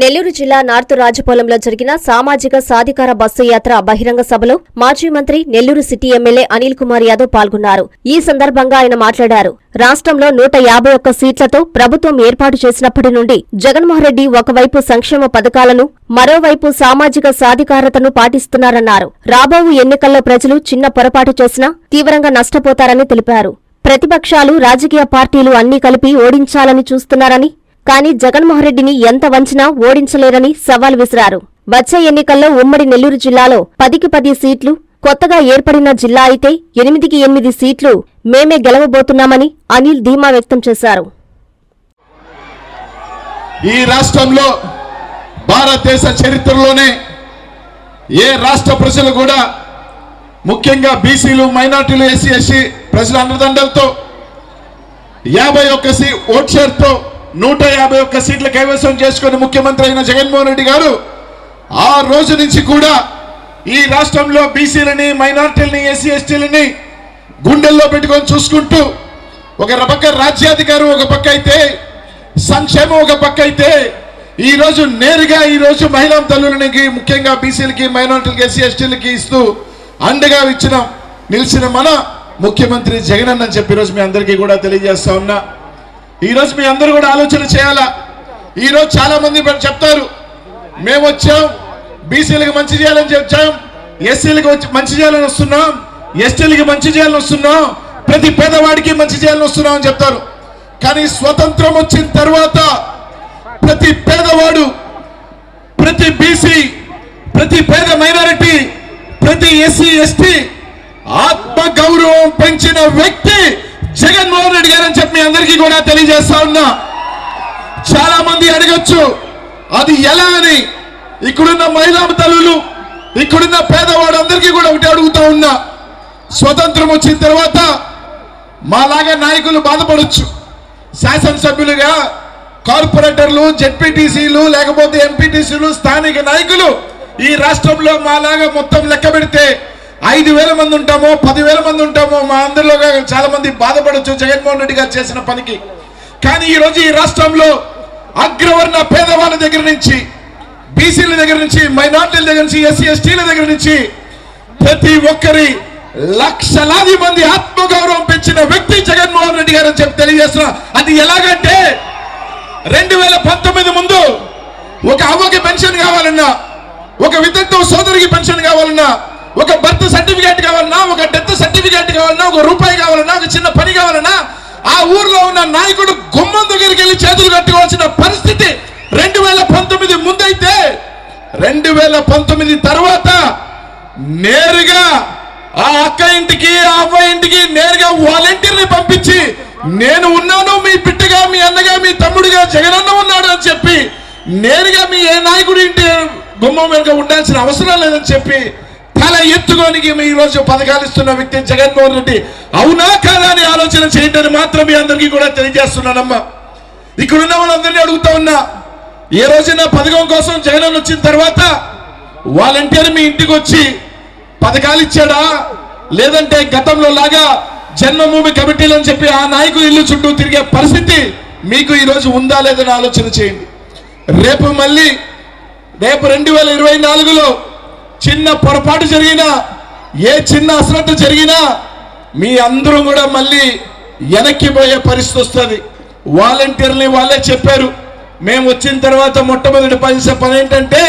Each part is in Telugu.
నెల్లూరు జిల్లా నార్త్ రాజపాలెంలో జరిగిన సామాజిక సాధికార బస్సు యాత్ర బహిరంగ సభలో మాజీ మంత్రి నెల్లూరు సిటీ ఎమ్మెల్యే అనిల్ కుమార్ యాదవ్ పాల్గొన్నారు. ఈ సందర్భంగా ఆయన మాట్లాడారు. రాష్ట్రంలో నూట యాభై ఒక్క సీట్లతో ప్రభుత్వం ఏర్పాటు చేసినప్పటి నుండి జగన్మోహన్రెడ్డి ఒకవైపు సంక్షేమ పథకాలను మరోవైపు సామాజిక సాధికారతను పాటిస్తున్నారన్నారు. రాబోవు ఎన్నికల్లో ప్రజలు చిన్న పొరపాటు చేసినా తీవ్రంగా నష్టపోతారని తెలిపారు. ప్రతిపక్షాలు రాజకీయ పార్టీలు అన్నీ కలిపి ఓడించాలని చూస్తున్నారని కానీ జగన్మోహన్ రెడ్డిని ఎంత వంచినా ఓడించలేరని సవాల్ విసిరారు. వచ్చే ఎన్నికల్లో ఉమ్మడి నెల్లూరు జిల్లాలో పదికి పది సీట్లు కొత్తగా ఏర్పడిన జిల్లా అయితే ఎనిమిదికి ఎనిమిది సీట్లు మేమే గెలవబోతున్నామని అనిల్ ధీమా వ్యక్తం చేశారు. ఈ రాష్ట్రంలో భారతదేశ చరిత్రలోనే ఏ రాష్ట్ర ప్రజలు కూడా ముఖ్యంగా బీసీలు మైనార్టీలు ఎస్సీ ఎస్సీ ప్రజల అన్నదండలతో యాభై ఒక్క సీ ఓట్ షేర్తో నూట యాభై ఒక్క సీట్ల కైవసం చేసుకుని ముఖ్యమంత్రి అయిన జగన్మోహన్ రెడ్డి గారు ఆ రోజు నుంచి కూడా ఈ రాష్ట్రంలో బీసీలని మైనార్టీలని ఎస్సీ ఎస్టీలని గుండెల్లో పెట్టుకొని చూసుకుంటూ ఒక పక్క రాజ్యాధికారం ఒక పక్క అయితే సంక్షేమం ఒక పక్క అయితే ఈరోజు నేరుగా ఈ రోజు మహిళా తల్లులకి ముఖ్యంగా బీసీలకి మైనార్టీలకి ఎస్సీ ఎస్టీలకి ఇస్తూ అండగా ఇచ్చిన నిలిచిన మన ముఖ్యమంత్రి జగన్ అని చెప్పి ఈరోజు మీ అందరికీ కూడా తెలియజేస్తా ఉన్నా. ఈరోజు మీ అందరూ కూడా ఆలోచన చేయాలా? ఈరోజు చాలా మంది చెప్తారు మేము వచ్చాం బీసీలకు మంచి చేయాలని వచ్చాం ఎస్సీలకు వచ్చి మంచి చేయాలని వస్తున్నాం ఎస్టీలకి మంచి చేయాలని వస్తున్నాం ప్రతి పేదవాడికి మంచి చేయాలని వస్తున్నాం అని చెప్తారు. కానీ స్వతంత్రం వచ్చిన తర్వాత ప్రతి పేదవాడు ప్రతి బీసీ ప్రతి పేద మైనారిటీ ప్రతి ఎస్సీ ఎస్టీ ఆత్మ గౌరవం పెంచిన వ్యక్తి జగన్మోహన్ రెడ్డి గారు అని చెప్పి మీ అందరికీ కూడా తెలియజేస్తా ఉన్నా. చాలా మంది అడగచ్చు అది ఎలా అని. ఇక్కడున్న మహిళా తల్లులు ఇక్కడున్న పేదవాడు అందరికీ కూడా ఒకటి అడుగుతా ఉన్నా. స్వతంత్రం వచ్చిన తర్వాత మాలాగా నాయకులు బాధపడొచ్చు. శాసనసభ్యులుగా కార్పొరేటర్లు జెడ్పీటీసీలు లేకపోతే ఎంపీటీసీలు స్థానిక నాయకులు ఈ రాష్ట్రంలో మాలాగా మొత్తం లెక్క పెడితే ఐదు వేల మంది ఉంటామో పదివేల మంది ఉంటామో మా అందరిలో చాలా మంది బాధపడొచ్చు. జగన్మోహన్ రెడ్డి గారు చేసిన పనికి. కానీ ఈరోజు ఈ రాష్ట్రంలో అగ్రవర్ణ పేదవాళ్ళ దగ్గర నుంచి బీసీల దగ్గర నుంచి మైనార్టీల దగ్గర నుంచి ఎస్సీ ఎస్టీల దగ్గర నుంచి ప్రతి ఒక్కరి లక్షలాది మంది ఆత్మగౌరవం పెంచిన వ్యక్తి జగన్మోహన్ రెడ్డి గారు అని చెప్పి తెలియజేస్తున్నా. అది ఎలాగంటే రెండు వేల పంతొమ్మిది ముందు ఒక అవ్వకి పెన్షన్ కావాలన్నా ఒక వితంతు సోదరికి పెన్షన్ కావాలన్నా ఒక బర్త్ సర్టిఫికేట్ కావాలన్నా ఒక డెత్ సర్టిఫికేట్ కావాలన్నా ఒక రూపాయి కావాలన్నా ఒక చిన్న పని కావాలన్నా ఆ ఊర్లో ఉన్న నాయకుడు గుమ్మం దగ్గరికి వెళ్ళి చేతులు కట్టుకోవాల్సిన పరిస్థితి రెండు వేల పంతొమ్మిది ముందైతే రెండు వేల పంతొమ్మిది తర్వాత నేరుగా ఆ అక్క ఇంటికి ఆ అవ్వ ఇంటికి నేరుగా వాలంటీర్ని పంపించి నేను ఉన్నాను మీ పిట్టగా మీ అన్నగా మీ తమ్ముడిగా జగనన్న ఉన్నాడు అని చెప్పి నేరుగా మీ ఏ నాయకుడి ఇంటి గుమ్మం వెనుక ఉండాల్సిన అవసరం లేదని చెప్పి తల ఎత్తుకొని మీ ఈరోజు పథకాలు ఇస్తున్న వ్యక్తి జగన్మోహన్ రెడ్డి. అవునా కాదా అని ఆలోచన చేయండి మాత్రమే మాత్రం మీ అందరికీ కూడా తెలియజేస్తున్నానమ్మా. ఇక్కడ ఉన్న వాళ్ళందరినీ అడుగుతా ఉన్నా. ఏ రోజైనా పథకం కోసం జగన్ వచ్చిన తర్వాత వాలంటీర్ మీ ఇంటికి వచ్చి పథకాలు ఇచ్చాడా? లేదంటే గతంలో లాగా జన్మభూమి కమిటీలు అని చెప్పి ఆ నాయకులు ఇల్లు చుట్టూ తిరిగే పరిస్థితి మీకు ఈరోజు ఉందా లేదని ఆలోచన చేయండి. రేపు మళ్ళీ రేపు రెండు వేల ఇరవై నాలుగులో చిన్న పొరపాటు జరిగినా ఏ చిన్న అశ్రద్ధ జరిగినా మీ అందరూ కూడా మళ్ళీ వెనక్కి పోయే పరిస్థితి వస్తుంది. వాలంటీర్ని వాళ్ళే చెప్పారు. మేము వచ్చిన తర్వాత మొట్టమొదటి పని పని ఏంటంటే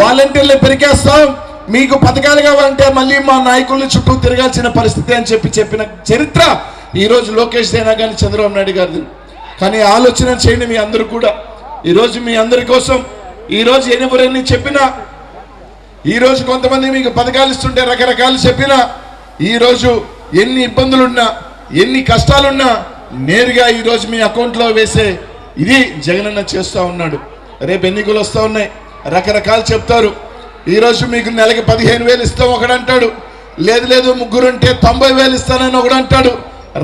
వాలంటీర్లు పెరికేస్తాం మీకు పథకాలు కావాలంటే మళ్ళీ మా నాయకుల్ని చుట్టూ తిరగాల్సిన పరిస్థితి అని చెప్పి చెప్పిన చరిత్ర ఈరోజు లోకేష్ అయినా కానీ చంద్రబాబు నాయుడు గారిది. కానీ ఆలోచన చేయండి మీ అందరూ కూడా. ఈరోజు మీ అందరి కోసం ఈరోజు ఎనివరని చెప్పినా ఈ రోజు కొంతమంది మీకు పథకాలు ఇస్తుంటే రకరకాలు చెప్పినా ఈరోజు ఎన్ని ఇబ్బందులున్నా ఎన్ని కష్టాలున్నా నేరుగా ఈరోజు మీ అకౌంట్లో వేసే ఇది జగనన్న చేస్తూ ఉన్నాడు. రేపు ఎన్నికలు వస్తూ ఉన్నాయి. రకరకాలు చెప్తారు. ఈరోజు మీకు నెలకి పదిహేను వేలు ఇస్తాం ఒకడంటాడు లేదు లేదు ముగ్గురుంటే తొంభై వేలు ఇస్తానని ఒకడు అంటాడు.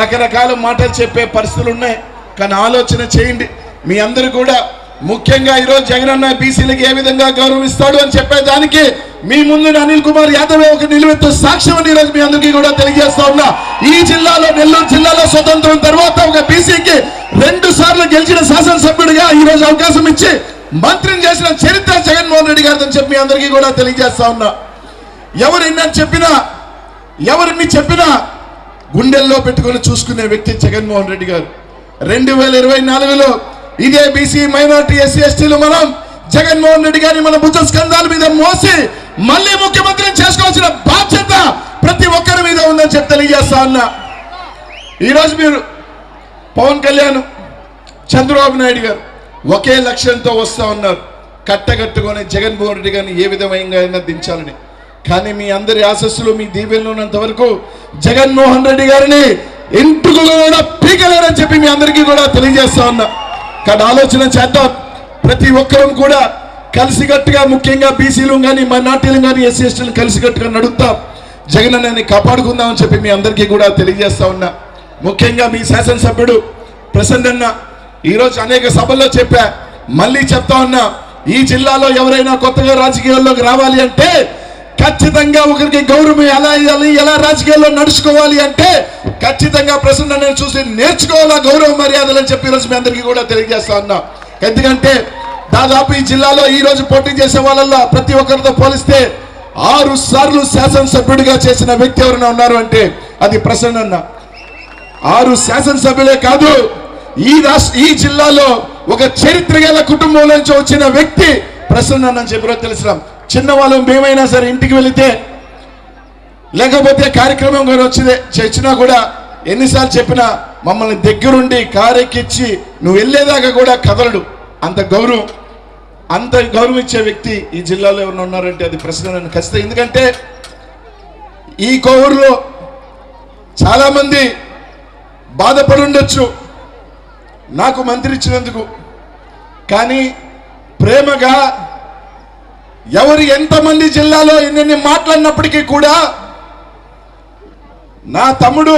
రకరకాల మాటలు చెప్పే పరిస్థితులు ఉన్నాయి. కానీ ఆలోచన చేయండి. మీ అందరూ కూడా ముఖ్యంగా ఈరోజు జగనన్న బీసీలకు ఏ విధంగా గౌరవిస్తాడు అని చెప్పేదానికి మీ ముందు అనిల్ కుమార్ యాదవ్ ఒక నిలువెత్తు సాక్ష్యం అని ఈరోజు మీ అందరికీ కూడా తెలియజేస్తా ఉన్నా. ఈ జిల్లాలో నెల్లూరు జిల్లాలో స్వతంత్రం తర్వాత ఒక బీసీకి రెండు సార్లు గెలిచిన శాసనసభ్యుడిగా ఈ రోజు అవకాశం ఇచ్చి మంత్రిని చేసిన చరిత్ర జగన్మోహన్ రెడ్డి గారిని చెప్పి మీ అందరికీ కూడా తెలియజేస్తా ఉన్నా. ఎవరు ఎన్నని చెప్పినా ఎవరిని చెప్పినా గుండెల్లో పెట్టుకొని చూసుకునే వ్యక్తి జగన్మోహన్ రెడ్డి గారు. రెండు వేల ఇరవై నాలుగులో ఇదే బీసీ మైనార్టీ ఎస్సీ ఎస్టీలు మనం జగన్మోహన్ రెడ్డి గారిని మన భుజ స్కంధాల మీద మోసి మళ్ళీ ముఖ్యమంత్రిని చేసుకోవాల్సిన బాధ్యత ప్రతి ఒక్కరి మీద ఉందని చెప్పి తెలియజేస్తా ఉన్నా ఈరోజు మీరు పవన్ కళ్యాణ్ చంద్రబాబు నాయుడు గారు ఒకే లక్ష్యంతో వస్తా ఉన్నారు. కట్టగట్టుకొని జగన్మోహన్ రెడ్డి గారిని ఏ విధమైన అయినా దించాలని. కానీ మీ అందరి ఆశస్సులు మీ దీవెనలో ఉన్నంత వరకు జగన్మోహన్ రెడ్డి గారిని ఇంటికి కూడా పీకలేరని చెప్పి మీ అందరికీ కూడా తెలియజేస్తా ఉన్నా. కానీ ఆలోచన చేద్దాం. ప్రతి ఒక్కరం కూడా కలిసికట్టుగా ముఖ్యంగా బీసీలు కానీ మైనార్టీలు కానీ ఎస్సీ ఎస్టీలు కలిసికట్టుగా నడుపుతాం. జగన్ అన్నని కాపాడుకుందామని చెప్పి మీ అందరికీ కూడా తెలియజేస్తా ఉన్నా. ముఖ్యంగా మీ శాసనసభ్యుడు ప్రసన్న ఈరోజు అనేక సభల్లో చెప్పా. మళ్ళీ చెప్తా ఉన్నా ఈ జిల్లాలో ఎవరైనా కొత్తగా రాజకీయాల్లోకి రావాలి అంటే ఖచ్చితంగా ఒకరికి గౌరవం ఎలా ఇవ్వాలి ఎలా రాజకీయాల్లో నడుచుకోవాలి అంటే ఖచ్చితంగా ప్రసన్న నేను చూసి నేర్చుకోవాలా గౌరవ మర్యాదలు అని చెప్పి ఈరోజు మీ అందరికీ కూడా తెలియజేస్తా ఉన్నా. ఎందుకంటే దాదాపు ఈ జిల్లాలో ఈ రోజు పోటీ చేసే వాళ్ళల్లో ప్రతి ఒక్కరితో పోలిస్తే ఆరు సార్లు శాసనసభ్యుడిగా చేసిన వ్యక్తి ఎవరైనా ఉన్నారు అంటే అది ప్రసన్న ఆరు శాసనసభ్యులే కాదు ఈ రాష్ట్ర ఈ జిల్లాలో ఒక చరిత్ర గల కుటుంబం నుంచి వచ్చిన వ్యక్తి ప్రసన్న అని చెప్పి తెలిసినాం చిన్నవాళ్ళం మేమైనా సరే ఇంటికి వెళితే లేకపోతే కార్యక్రమం కానీ వచ్చిందే చచ్చినా కూడా ఎన్నిసార్లు చెప్పినా మమ్మల్ని దగ్గరుండి కారెక్కిచ్చి నువ్వు వెళ్ళేదాకా కూడా కదలడు. అంత గౌరవం అంత గౌరవం ఇచ్చే వ్యక్తి ఈ జిల్లాలో ఎవరు ఉన్నారంటే అది ప్రశ్న నన్ను ఖచ్చితంగా. ఎందుకంటే ఈ కోవూరులో చాలామంది బాధపడి ఉండొచ్చు నాకు మంత్రి ఇచ్చినందుకు. కానీ ప్రేమగా ఎవరు ఎంతమంది జిల్లాలో ఎన్నెన్ని మాట్లాడినప్పటికీ కూడా నా తమ్ముడు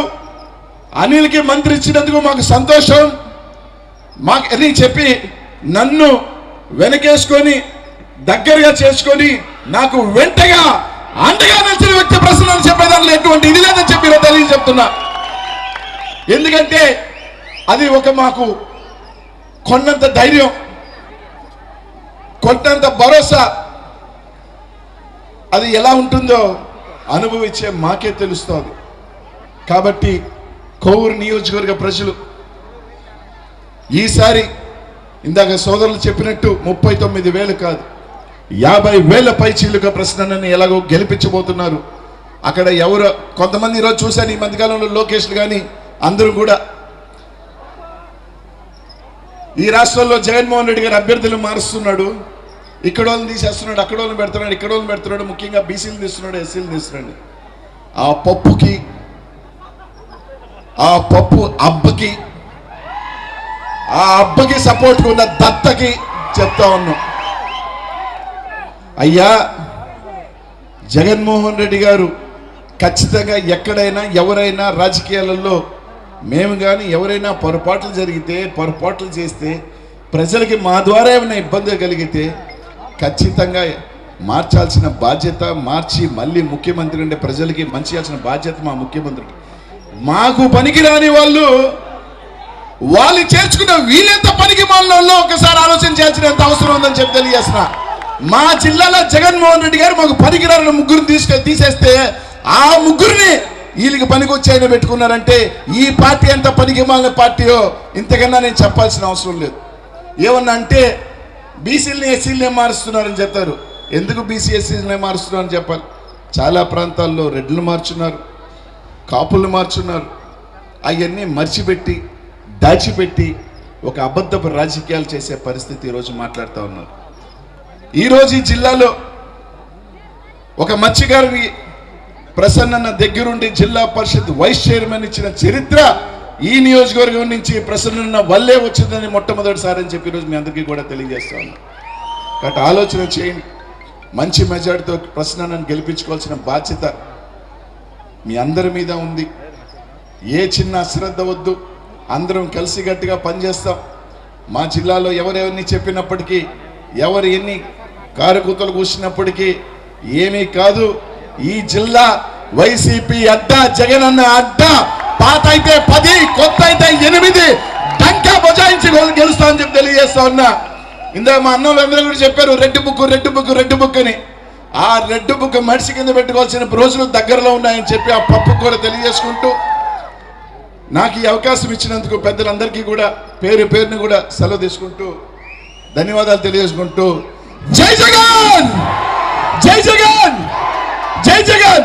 అనిల్కి మంత్రి ఇచ్చినందుకు మాకు సంతోషం. మాకు అని చెప్పి నన్ను వెనకేసుకొని దగ్గరగా చేసుకొని నాకు వెంటగా అండగా నచ్చిన వ్యక్తి ప్రశ్న అని ఎటువంటి ఇది లేదని చెప్పి నేను తెలియ చెప్తున్నా. ఎందుకంటే అది ఒక మాకు కొన్నంత ధైర్యం కొన్నంత భరోసా అది ఎలా ఉంటుందో అనుభవించే మాకే తెలుస్తుంది. కాబట్టి కోవూరు నియోజకవర్గ ప్రజలు ఈసారి ఇందాక సోదరులు చెప్పినట్టు ముప్పై తొమ్మిది వేలు కాదు యాభై వేల పై చీలుక ప్రశ్నని ఎలాగో గెలిపించబోతున్నారు. అక్కడ ఎవరు కొంతమంది ఈరోజు చూశాను ఈ మధ్యకాలంలో లోకేష్లు కానీ అందరూ కూడా. ఈ రాష్ట్రంలో జగన్మోహన్ రెడ్డి గారు అభ్యర్థులు మారుస్తున్నాడు. ఇక్కడ వాళ్ళని తీసేస్తున్నాడు అక్కడ వాళ్ళని పెడుతున్నాడు ఇక్కడ వాళ్ళని పెడుతున్నాడు ముఖ్యంగా బీసీలు తీస్తున్నాడు ఎస్సీలు తీస్తున్నాడు. ఆ పప్పుకి ఆ పప్పు అబ్బకి ఆ అబ్బకి సపోర్ట్ ఉన్న దత్తకి చెప్తా ఉన్నాం. అయ్యా జగన్మోహన్ రెడ్డి గారు ఖచ్చితంగా ఎక్కడైనా ఎవరైనా రాజకీయాలలో మేము కానీ ఎవరైనా పొరపాట్లు జరిగితే పొరపాట్లు చేస్తే ప్రజలకి మా ద్వారా ఏమైనా ఇబ్బంది కలిగితే ఖచ్చితంగా మార్చాల్సిన బాధ్యత మార్చి మళ్ళీ ముఖ్యమంత్రి అంటే ప్రజలకి మంచి చేయాల్సిన బాధ్యత మా ముఖ్యమంత్రికి మాకు పనికిరాని వాళ్ళు వాళ్ళు చేర్చుకున్న వీళ్ళెంత పనికి మనలో ఒకసారి ఆలోచన చేయాల్సినంత అవసరం ఉందని చెప్పి తెలియజేసిన మా జిల్లాలో జగన్మోహన్ రెడ్డి గారు మాకు పనికిరాని ముగ్గురిని తీసుకెళ్ళి తీసేస్తే ఆ ముగ్గురిని వీళ్ళకి పనికి పెట్టుకున్నారంటే ఈ పార్టీ ఎంత పనికి మాలిన పార్టీయో ఇంతకన్నా నేను చెప్పాల్సిన అవసరం లేదు. ఏమన్నా అంటే బీసీలని ఎస్సీలనే మారుస్తున్నారని చెప్తారు ఎందుకు బీసీ ఎస్సీలనే మారుస్తున్నారని చెప్పాలి? చాలా ప్రాంతాల్లో రెడ్లు మార్చున్నారు కాపులు మార్చున్నారు. అవన్నీ మర్చిపెట్టి దాచిపెట్టి ఒక అబద్ధపు రాజకీయాలు చేసే పరిస్థితి ఈరోజు మాట్లాడుతూ ఉన్నారు. ఈరోజు ఈ జిల్లాలో ఒక మత్స్యకారుని ప్రసన్న దగ్గరుండి జిల్లా పరిషత్ వైస్ చైర్మన్ ఇచ్చిన చరిత్ర ఈ నియోజకవర్గం నుంచి ప్రసన్న వల్లే వచ్చిందని మొట్టమొదటిసారి అని చెప్పి ఈరోజు మీ అందరికీ కూడా తెలియజేస్తా ఉన్నా. కాబట్టి ఆలోచన చేయండి. మంచి మెజార్టీతో ప్రసన్నను గెలిపించుకోవాల్సిన బాధ్యత మీ అందరి మీద ఉంది. ఏ చిన్న అశ్రద్ధ వద్దు. అందరం కలిసిగట్టుగా పనిచేస్తాం. మా జిల్లాలో ఎవరెవరిని చెప్పినప్పటికీ ఎవరు ఎన్ని కారుకూతలు కూర్చున్నప్పటికీ ఏమీ కాదు. ఈ జిల్లా వైసీపీ అడ్డా జగన్ అన్న అడ్డా. పాత అయితే పది కొత్త అయితే ఎనిమిది. టంకా బజాయించి గెలుస్తా అని చెప్పి తెలియజేస్తా ఉన్నా. ఇందా మా అన్నలు అందరూ కూడా చెప్పారు red book red book red book అని. ఆ రెడ్ బుక్ మనిషి కింద పెట్టుకోవాల్సిన రోజులు దగ్గరలో ఉన్నాయని చెప్పి ఆ పప్పు కూడా తెలియజేసుకుంటూ నాకు ఈ అవకాశం ఇచ్చినందుకు పెద్దలందరికీ కూడా పేరు పేరుని కూడా సెలవు తీసుకుంటూ ధన్యవాదాలు తెలియజేసుకుంటూ జై జగన్! జై జగన్! జై జగన్!